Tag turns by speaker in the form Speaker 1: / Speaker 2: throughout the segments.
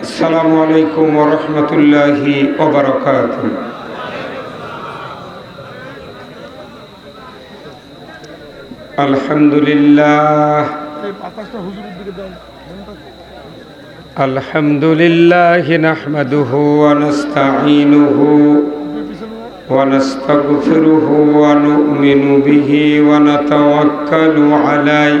Speaker 1: السلام عليكم ورحمة الله وبركاته الحمد لله الحمد لله نحمده ونستعينه ونستغفره ونؤمن به ونتوكل عليه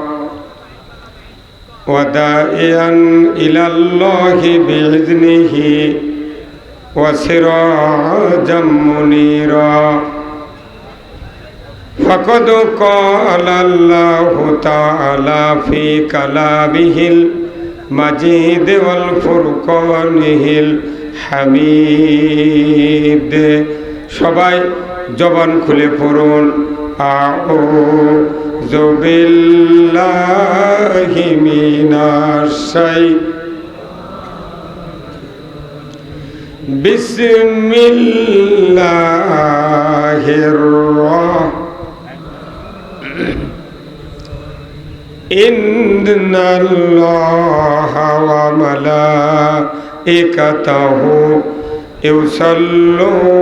Speaker 1: ودائيا إلى الله بإذنه وسراجا منيرا فقد قال الله تعالى في كلامه المجيد والفرقانه الحميد সবাই জবান খুলে পড়ুন أعوذ بالله من الشيطان بسم الله الرحمن إن الله وملائكته يصلون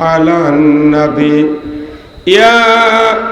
Speaker 1: على النبي يا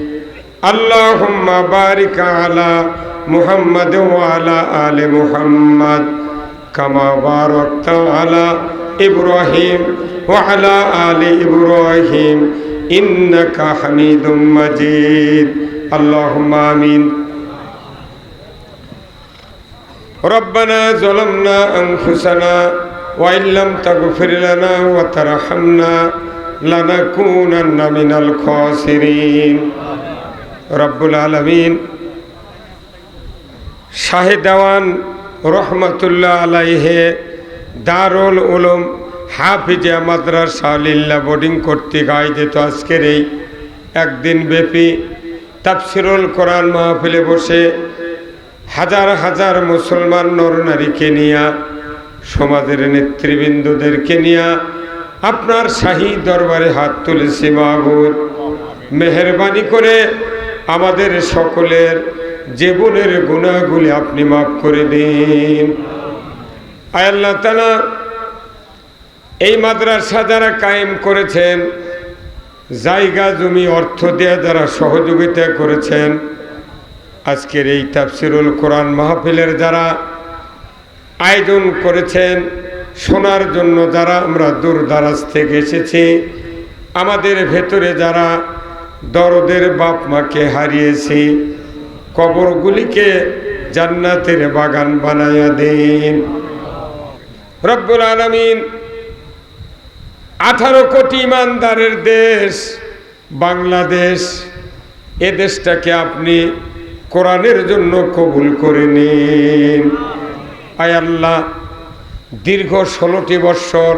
Speaker 1: اللهم بارك على محمد وعلى آل محمد كما باركت على إبراهيم وعلى آل إبراهيم إنك حميد مجيد اللهم آمين ربنا ظلمنا أنفسنا وإن لم تغفر لنا وترحمنا لنكونن من الخاسرين রব্বুল আলমিন শাহেদাওয়ান রহমতুল্লাহ আলাইহে দারুল উলম হাফিজা মাদ্রাসা লিল্লা বোর্ডিং কর্তৃক আয়োজিত আজকের এই একদিন ব্যাপী তাফসিরুল কোরআন মাহফিলে বসে হাজার হাজার মুসলমান নরনারীকে নিয়া, সমাজের নেতৃবৃন্দদেরকে নিয়া আপনার শাহী দরবারে হাত তুলেছি মাহবুদ মেহরবানি করে আমাদের সকলের জীবনের গুণাগুলি আপনি মাফ করে দিন। আল্লাহ তালা এই মাদ্রাসা যারা কায়েম করেছেন, জায়গা জমি, অর্থ দেয়া যারা সহযোগিতা করেছেন, আজকের এই তাফসিরুল কোরআন মাহফিলের যারা আয়োজন করেছেন, শোনার জন্য যারা আমরা দূর দারাজ থেকে এসেছি, আমাদের ভেতরে যারা দরদের বাপ মাকে হারিয়েছি। কবরগুলিকে জান্নাতের বাগান বানাইয়া দিন। রব্বুল আলমিন আঠারো কোটি ইমানদারের দেশ, বাংলাদেশ, এ দেশটাকে আপনি কোরআনের জন্য কবুল করে নিন। আয় আল্লাহ, দীর্ঘ ষোলোটি বৎসর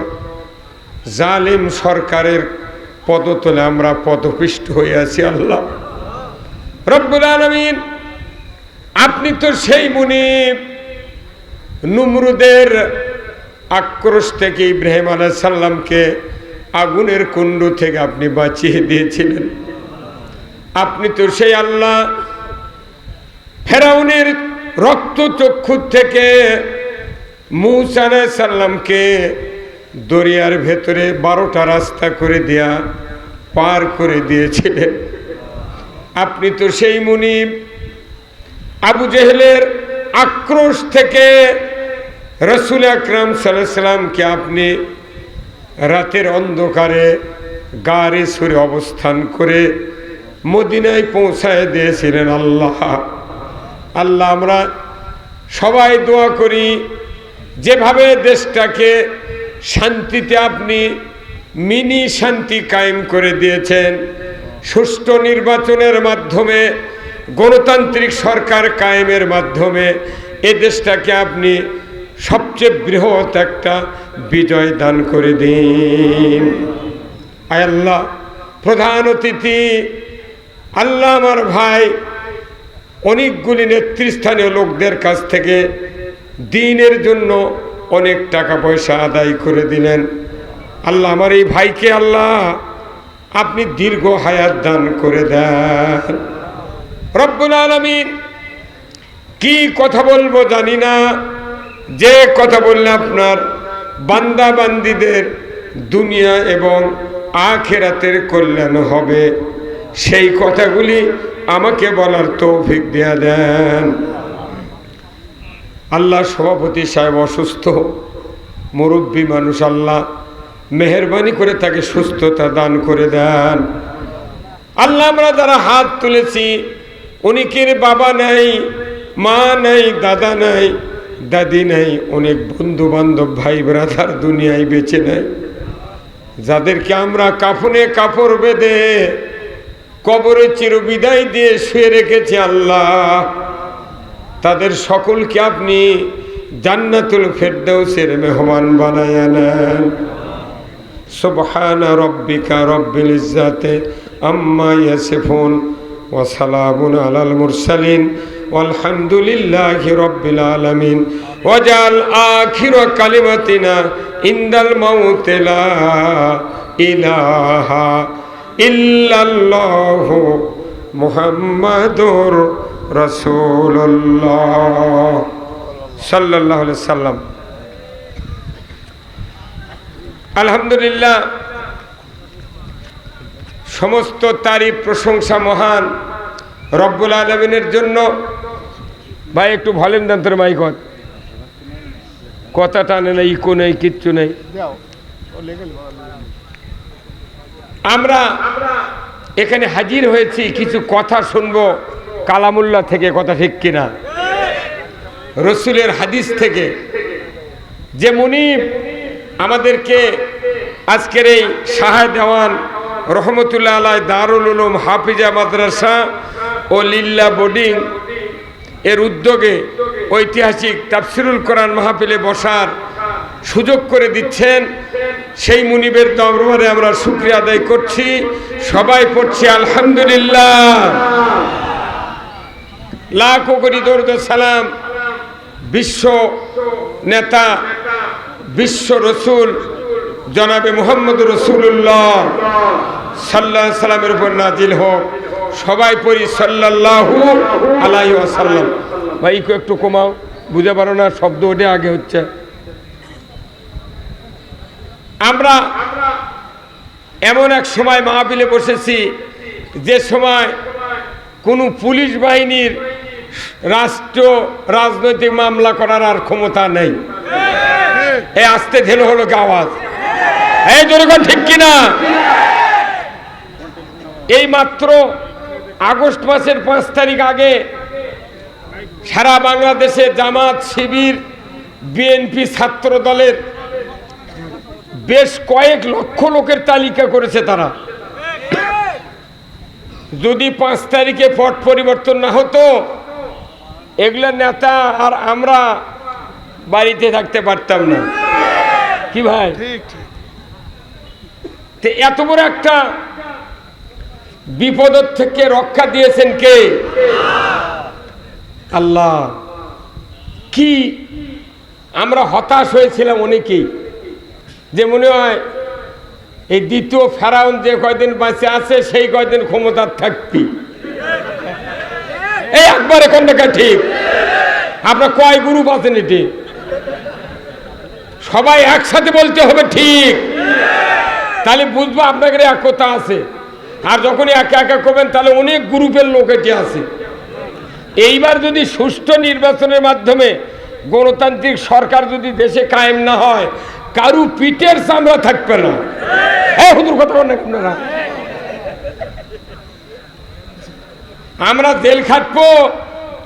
Speaker 1: জালিম সরকারের পদতলে আমরা পদপিষ্ট হয়ে আছি, আল্লাহ। রব্বুল আলমিন, আপনি তো সেই মুনিব, নুমরুদের আক্রোশ থেকে ইব্রাহিম আলাইসাল্লামকে আগুনের কুণ্ড থেকে আপনি বাঁচিয়ে দিয়েছিলেন। আপনি তো সেই আল্লাহ, ফেরাউনের রক্ত চক্ষু থেকে মুসা সাল্লামকে দরিয়ার ভেতরে বারোটা রাস্তা করে দেয়া পার করে দিয়েছিলেন। আপনি তো সেই মুনিব আবু জেহেলের আক্রোশ থেকে রসুল আকরাম সাল্লামকে আপনি রাতের অন্ধকারে গাড়ে সুরে অবস্থান করে মদিনায় পৌঁছায় দিয়েছিলেন আল্লাহ। আল্লাহ আমরা সবাই দোয়া করি, যেভাবে দেশটাকে শান্তিতে আপনি মিনি শান্তি কায়েম করে দিয়েছেন। সুষ্ঠু নির্বাচনের মাধ্যমে, গণতান্ত্রিক সরকার কায়েমের মাধ্যমে এ দেশটাকে আপনি সবচেয়ে বৃহৎ একটা বিজয় দান করে দিন। আল্লাহ, প্রধান অতিথি, আল্লাহ আমার ভাই, অনেকগুলি নেতৃস্থানীয় লোকদের কাছ থেকে দিনের জন্য অনেক টাকা পয়সা আদায় করে দিলেন। আল্লাহ আমার এই ভাইকে আল্লাহ, আপনি দীর্ঘ হায়াত দান করে দেন। রব্বুল আলমিন কি কথা বলব জানি না, যে কথা বললে আপনার বান্দাবান্দিদের দুনিয়া এবং আখেরাতের কল্যাণ হবে। সেই কথাগুলি আমাকে বলার তৌফিক দেয়া দেন। আল্লাহ সভাপতি সাহেব অসুস্থ, মুরব্বী মানুষ আল্লাহ মেহরবানি করে তাকে সুস্থতা দান করে দেন। আল্লাহ আমরা যারা হাত তুলেছি অনেকের বাবা নাই, মা নাই, দাদা নাই, দাদি নাই, অনেক বন্ধু বান্ধব ভাই ব্রাদার দুনিয়ায় বেঁচে নেয় যাদেরকে আমরা কাফনে কাপড় বেঁধে কবরে চিরবিদায় দিয়ে শুয়ে রেখেছি আল্লাহ তাদের সকলকে আপনি জান্নাতুল ফেরদৌসের মেহমান বানায় নেন সুবহান রব্বিকা রব্বিল ইজ্জাতে আম্মা ইয়াসিফুন ওয়া সালামুন আলাল মুরসালিন ওয়ালহামদুলিল্লাহি রব্বিল আলামিন। ওয়াজাল আখির কালিমাতিনা ইনদাল মাউত লা ইলাহা ইল্লাল্লাহু মুহাম্মাদুর আলাইহি সাল্লাম। আলহামদুলিল্লাহ, সমস্ত তারিফ প্রশংসা মহান রব্বুল আলমিনের জন্য। ভাই, একটু ভলিউম দেন তোর কথা টানে না ইকো নেই, কিচ্ছু নেই। আমরা এখানে হাজির হয়েছি, কিছু কথা শুনব। কালামুল্লাহ থেকে কথা ঠিক কিনা? রসুলের হাদিস থেকে। যে মুনিব আমাদেরকে আজকের এই সাহা দেওয়ান রহমতুল্লাহ আলাই দারুল উলুম হাফিজা মাদ্রাসা ও লিল্লা বোর্ডিং এর উদ্যোগে ঐতিহাসিক তাফসিরুল কোরআন মাহফিলে বসার সুযোগ করে দিচ্ছেন। সেই মুনিবের দরবারে আমরা শুক্রিয়া আদায় করছি। সবাই পড়ছি আলহামদুলিল্লাহ। লাখ করি দৌড় সালাম, বিশ্ব নেতা, বিশ্ব রসুল, জনাবে মোহাম্মদ রসুল্লাহ সাল্লাহ সাল্লামের উপর নাজিল হোক। সবাই পড়ি সাল্লাহু আলাই আসাল্লাম ভাই, একটু কমাও, বুঝে পারো না, শব্দ ওটা আগে হচ্ছে। আমরা এমন এক সময় মাহবিলে বসেছি, যে সময় কোনো পুলিশ বাহিনীর রাষ্ট্র রাজনৈতিক মামলা করার আর ক্ষমতা নেই। এ আসতে ঢেলো হলো কি আওয়াজ। এই জনগণ ঠিক কিনা? এই মাত্র আগস্ট মাসের পাঁচ তারিখ আগে সারা বাংলাদেশে জামাত শিবির বিএনপি ছাত্র দলের বেশ কয়েক লক্ষ লোকের তালিকা করেছে তারা। যদি পাঁচ তারিখে পট পরিবর্তন না হতো এগুলো নেতা আর আমরা বাড়িতে থাকতে পারতাম না। কি ভাই? তো এত বড় একটা বিপদের থেকে রক্ষা দিয়েছেন কে? আল্লাহ। কি আমরা হতাশ হয়েছিলাম অনেকেই যে মনে হয় এই দ্বিতীয় ফেরাউন যে কয়দিন বাঁচে আছে সেই কয়দিন ক্ষমতার থাকবি। এই একবারে কোন দেখা ঠিক। আপনার কয় গ্রুপ আছেন এটি সবাই একসাথে বলতে হবে ঠিক। তাহলে বুঝব আপনাদের একতা আছে। আর যখন একা একা করবেন, তাহলে অনেক গ্রুপের লোক এটি আছে। এইবার যদি সুষ্ঠু নির্বাচনের মাধ্যমে গণতান্ত্রিক সরকার যদি দেশে কায়েম না হয়, কারু পিঠের চামড়া থাকবে না। হ্যাঁ হুদুর কথা বলেন আপনারা। আমরা তেল খাটবো,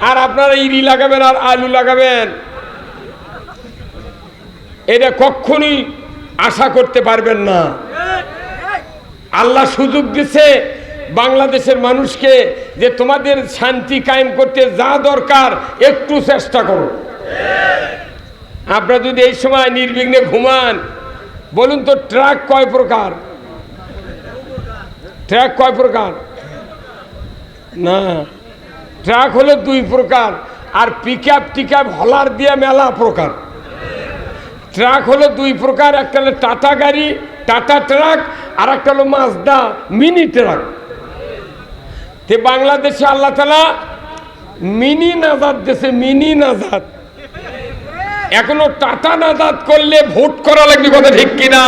Speaker 1: আর আপনারা ইরি লাগাবেন আর আলু লাগাবেন। এটা কখনই আশা করতে পারবেন না। আল্লাহ সুযোগ দিছে বাংলাদেশের মানুষকে যে তোমাদের শান্তি কায়েম করতে যা দরকার একটু চেষ্টা করো। আপনারা যদি এই সময় নির্বিঘ্নে ঘুমান, বলুন তো, ট্রাক কয় প্রকার? ট্রাক কয় প্রকার? না। ট্রাক হলো দুই প্রকার, আর পিক আপ টিক আপ হলার দিয়ে মেলা প্রকার। ট্রাক হলো দুই প্রকার, একটা হলো টাটা গাড়ি, টাটা ট্রাক, আর একটা হলো মাজদা মিনি ট্রাক। তে বাংলাদেশে আল্লাহ তালা মিনি নাজাদ দেশে মিনি নাজাদ এখনও টাটা নাজাদ করলে ভোট করা লাগবে কথা ঠিক কিনা?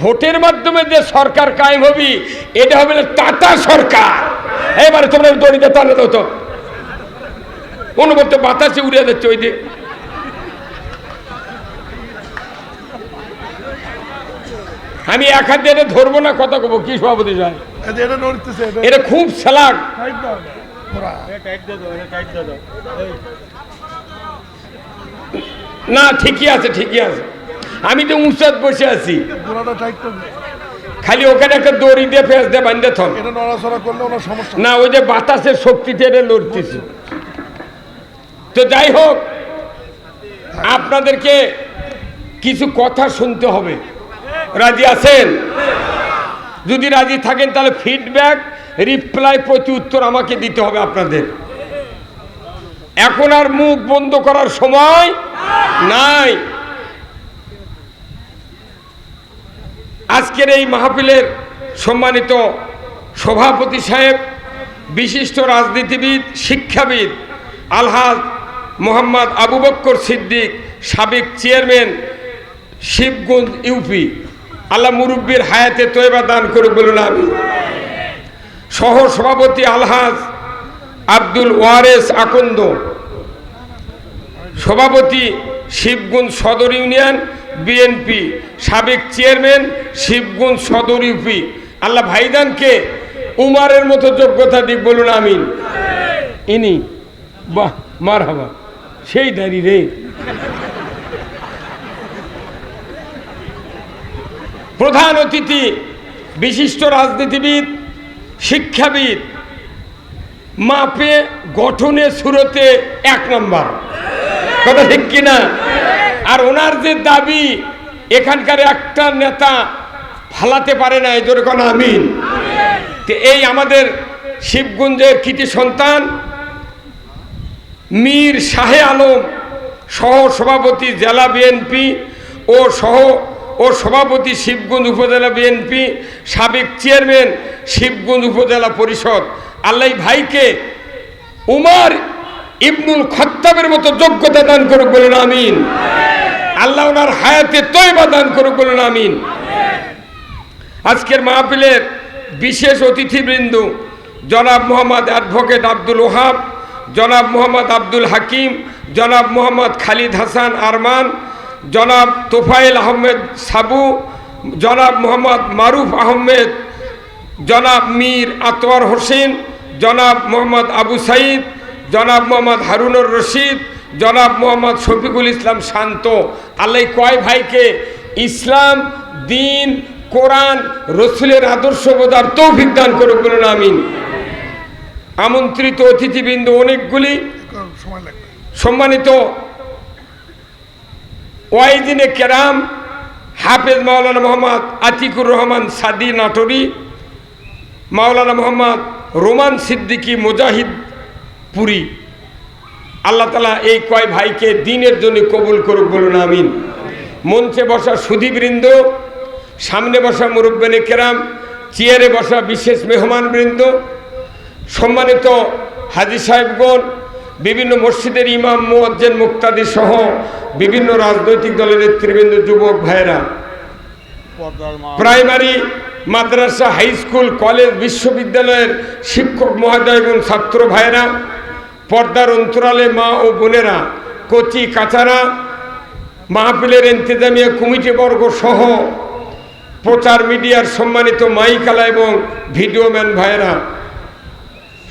Speaker 1: ভোটের মাধ্যমে যে সরকার কায়েম হবি, এটা হবে টাটা সরকার। এবারে তোমরা দড়িতে টানে দাও তো। অনুবর্তে বাতাসে উড়ে যাচ্ছে ওই দিয়ে আমি এক হাত দিয়ে ধরবো না কথা কবো কি সভাপতি সাহেব?
Speaker 2: এই যে এটা
Speaker 1: খুব
Speaker 2: ঘোড়া
Speaker 1: না ঠিকই আছে ঠিকই আছে। আমি তো উঁচাত বসে আছি। খালি ওখানে একটা দড়ি দিয়ে ফেস দিয়ে বান্ধে থন
Speaker 2: এটা নড়াচড়া করলে ওনার সমস্যা
Speaker 1: না ওই যে বাতাসের শক্তিতে এটা লড়তেছে। তো যাই হোক আপনাদেরকে কিছু কথা শুনতে হবে। রাজি আছেন? যদি রাজি থাকেন তাহলে ফিডব্যাক রিপ্লাই প্রতি উত্তর আমাকে দিতে হবে আপনাদের। এখন আর মুখ বন্ধ করার সময় নাই। আজকের এই মাহফিলের সম্মানিত সভাপতি সাহেব, বিশিষ্ট রাজনীতিবিদ, শিক্ষাবিদ, আলহাজ মোহাম্মদ আবু বক্কর সিদ্দিক, সাবেক চেয়ারম্যান, শিবগঞ্জ ইউপি। আল্লাহ মুরব্বীর হায়াতে তৈবা দান করে বলুন আমি সহ সভাপতি আলহাজ আব্দুল ওয়ারেস আকন্দ। সভাপতি শিবগঞ্জ সদর ইউনিয়ন বিএনপি, সাবেক চেয়ারম্যান শিবগঞ্জ সদর ইউপি আল্লাহ ভাইদানকে উমারের মতো যোগ্যতা দিক বলুন, আমিন। ইনি, বাহ মার হাবা সেই দাঁড়ি রে। প্রধান অতিথি, বিশিষ্ট রাজনীতিবিদ, শিক্ষাবিদ। মাপে গঠনে সুরতে এক নম্বর। কথা ঠিক কিনা? আর ওনার যে দাবি, এখানকার একটা নেতা ফালাতে পারে না, এই কোন আমিন। এই আমাদের শিবগঞ্জের কৃতি সন্তান, মীর শাহে আলম সহ সভাপতি জেলা বিএনপি ও সহ ও সভাপতি শিবগঞ্জ উপজেলা বিএনপি, সাবেক চেয়ারম্যান শিবগঞ্জ উপজেলা পরিষদ। আল্লাহ ভাইকে উমার ইবনুল খত্তাবের মতো যোগ্যতা দান করুক বলুন, আমিন। আল্লাহ ওনার হায়াতে তৈবা দান করুক বলুন, আমিন। আজকের মাহফিলের বিশেষ অতিথিবৃন্দ জনাব মোহাম্মদ অ্যাডভোকেট আব্দুল ওহাব, জনাব মোহাম্মদ আব্দুল হাকিম, জনাব মোহাম্মদ খালিদ হাসান আরমান, জনাব তোফায়েল আহমেদ সাবু, জনাব মোহাম্মদ মারুফ আহমেদ, জনাব মীর আতওয়ার হোসেন, জনাব মোহাম্মদ আবু সাইদ জনাব মোহাম্মদ হারুনুর রশিদ, জনাব মোহাম্মদ শফিকুল ইসলাম শান্ত। আল্লাহ কয় ভাইকে ইসলাম, দিন, কোরআন, রসুলের আদর্শ বোধার তৌফিক দান করুক বলুন, আমিন। আমন্ত্রিত অতিথিবৃন্দ অনেকগুলি। সম্মানিত ওয়াইদিনে কেরাম, হাফেজ মাওলানা মোহাম্মদ আতিকুর রহমান সাদি নাটরি, মাওলানা মোহাম্মদ রোমান সিদ্দিকী মুজাহিদ পুরী। আল্লাহ তালা এই কয় ভাইকে দিনের জন্য কবুল করুক বলুন আমিন। মঞ্চে বসা সুধীবৃন্দ সামনে বসা মুরব্বেনে কেরাম চেয়ারে বসা বিশেষ মেহমানবৃন্দ সম্মানিত হাজি সাহেবগণ বিভিন্ন মসজিদের ইমাম মুয়াজ্জেন মুক্তাদি সহ বিভিন্ন রাজনৈতিক দলের নেতৃবৃন্দ যুবক ভাইয়েরা। প্রাইমারি মাদ্রাসা হাই স্কুল কলেজ বিশ্ববিদ্যালয়ের শিক্ষক মহোদয় এবং ছাত্র ভাইয়েরা, পর্দার অন্তরালে মা ও বোনেরা, কচি কাচারা, মাহফিলের ইন্তেজামিয়া কমিটি বর্গ সহ প্রচার মিডিয়ার সম্মানিত মাইকালা এবং ভিডিওম্যান ভাইয়েরা,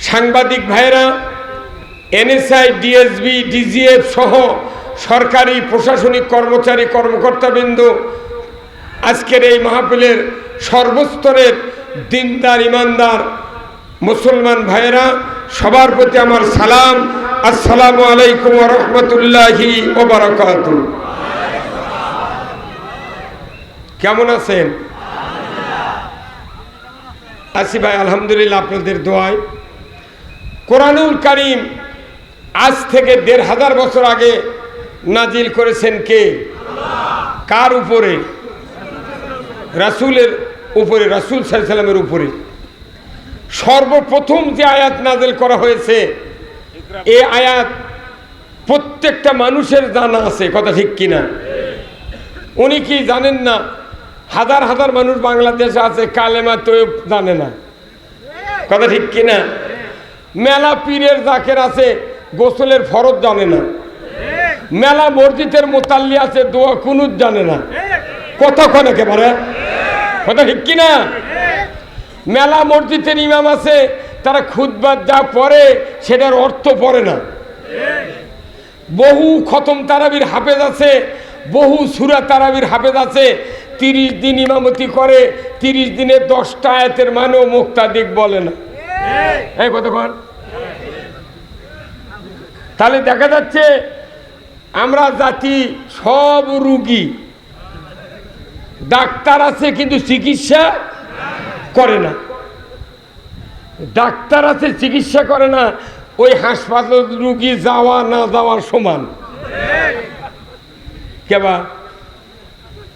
Speaker 1: সাংবাদিক ভাইয়েরা, এনএসআই, ডিএসবি, ডিজিএফ সহ সরকারি প্রশাসনিক কর্মচারী কর্মকর্তাবৃন্দ আজকের এই মাহফিলের সর্বস্তরের দিনদার, ইমানদার মুসলমান ভাইয়েরা, সবার প্রতি আমার সালাম। আসসালামু আলাইকুম রহমতুল্লাহি ওবরাকাত কেমন আছেন? আসি ভাই, আলহামদুলিল্লাহ আপনাদের দোয়ায়। কোরআনুল কারিম আজ থেকে দেড় হাজার বছর আগে নাজিল করেছেন কে? কার উপরে? রাসুলের উপরে, রাসুল সাল্লামের উপরে। সর্বপ্রথম যে আয়াত নাজেল করা হয়েছে এ আয়াত প্রত্যেকটা মানুষের জানা আছে, কথা ঠিক কিনা? উনি কি জানেন না? হাজার হাজার মানুষ বাংলাদেশে আছে, কালেমা তো জানে না। কথা ঠিক কিনা? মেলা পীরের জাকের আছে, গোসলের ফরজ জানে না। মেলা মসজিদের মোতাল্লি আছে, দোয়া কুনুত জানে না। কতক্ষণ একেবারে? কথা ঠিক কিনা? মেলা মসজিদের ইমাম আছে, তারা খুদবার যা পড়ে, সেটার অর্থ পড়ে না। বহু খতম তারাবির হাফেজ আছে, বহু সুরা তারাবির হাফেজ আছে, তিরিশ দিন ইমামতি করে, তিরিশ দিনে দশটা আয়াতের মানেও মুক্তাদিক বলে না। এই কতক্ষণ? তাহলে দেখা যাচ্ছে, আমরা জাতি সব রুগী। ডাক্তার আছে কিন্তু চিকিৎসা করে না। ডাক্তার আছে, চিকিৎসা করে না, ওই হাসপাতাল রুগী যাওয়া না যাওয়ার সমান। কেবা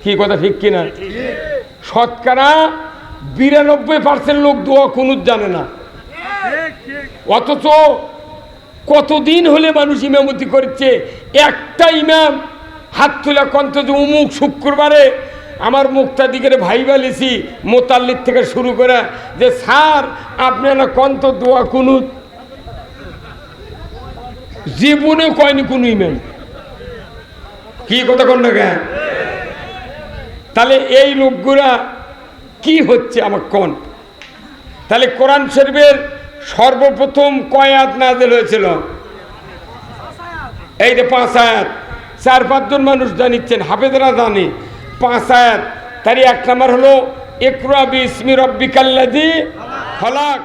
Speaker 1: কি কথা ঠিক কিনা? শতকরা বিরানব্বই পার্সেন্ট লোক দোয়া কোনো জানে না। অথচ কতদিন হলে মানুষ ইমামতি করছে? একটা ইমাম হাত তুলে কন্ত যে, উমুক শুক্রবারে আমার মুক্তাদিকের ভাই বালিছি মোতাল্লির থেকে শুরু করে যে, স্যার, আপনারা কন্ত দোয়া কুনুত। জীবনে কয়নি কোনো ইমাম কি কথা কন না কেন? তাহলে এই লোকগুলা কি হচ্ছে আমার কোন? তাহলে কোরআন শরীফের সর্বপ্রথম কয়াত নাজেল হয়েছিল? এই যে পাঁচ আয়াত। চার পাঁচজন মানুষ জানিচ্ছেন হাফেদরা জানে। পাঁচ আয়াত তারই এক নাম্বার হলো একরা বি ইসমি রব্বিকাল্লাদি ফলাক